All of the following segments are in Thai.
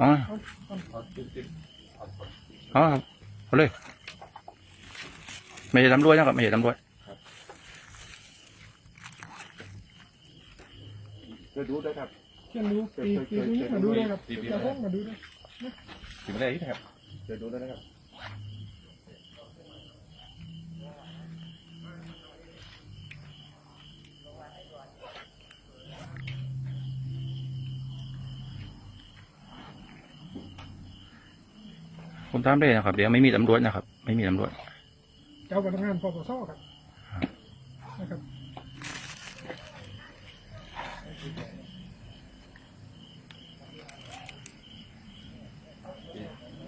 อ๋อเอาเอาครับเอาเลย ไม่เห็นลำรวยนะครับไม่เห็นลำรวยจะดูได้ครับจะดูปีปีนี้มาดูได้ครับจะพ้องมาดูได้ถึงอะไรอีกนะครับจะดูได้นะครับ ผมตามได้นะครับ เดี๋ยวไม่มีตำรวจนะครับ ไม่มีตำรวจ เจ้าพนักงานปปสครับนะครับ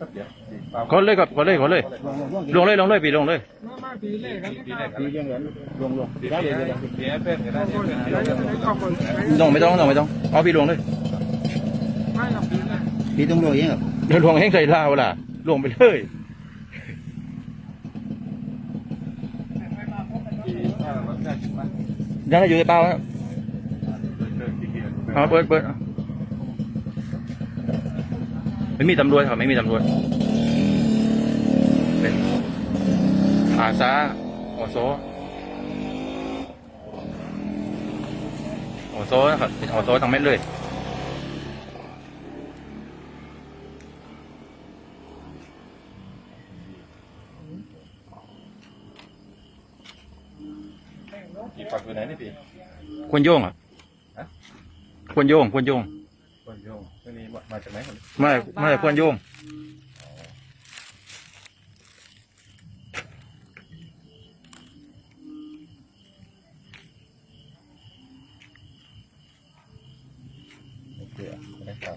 ครับเดี๋ยวดีเปล่าก็เลยครับก็เลยก็เลย ลงเลยลงเลยปีลงเลยมามาปีแรกกันดีนะแรคกรับดียังไงลงลงดีเดี๋ยวเดี๋ยวเพื่อนเดี๋ยวได้ขอบเดี๋ยวคุณเดี๋ยวได้เดี๋ยวขอบคุณไม่ต้องไม่ต้องไม่ต้องไม่ต้องเอาปีลงเลยไม่ครับปีแรกพี่ต้องรวยเองครับเดี๋ยวลงให้ใส่ลาวล่ะ ลงไปเลยถ้ามันได้ขึ้นมายังได้อยู่ในเปล่าครับเดินที่เกียร์เอาเปิดเปิดเอาไม่มีตำรวจครับไม่มีตำรวจเป็นอาสาอโซอโซนะครับเป็นอโซทั้งเม็ดเลย กี่ปักอยู่ไหนนี่พี่ควรโยงอะฮะควรโยงควรโยงคนโยงไม่มีมาจากไหนคนไม่ไม่ควรโยง โอเคไม่ได้ครับ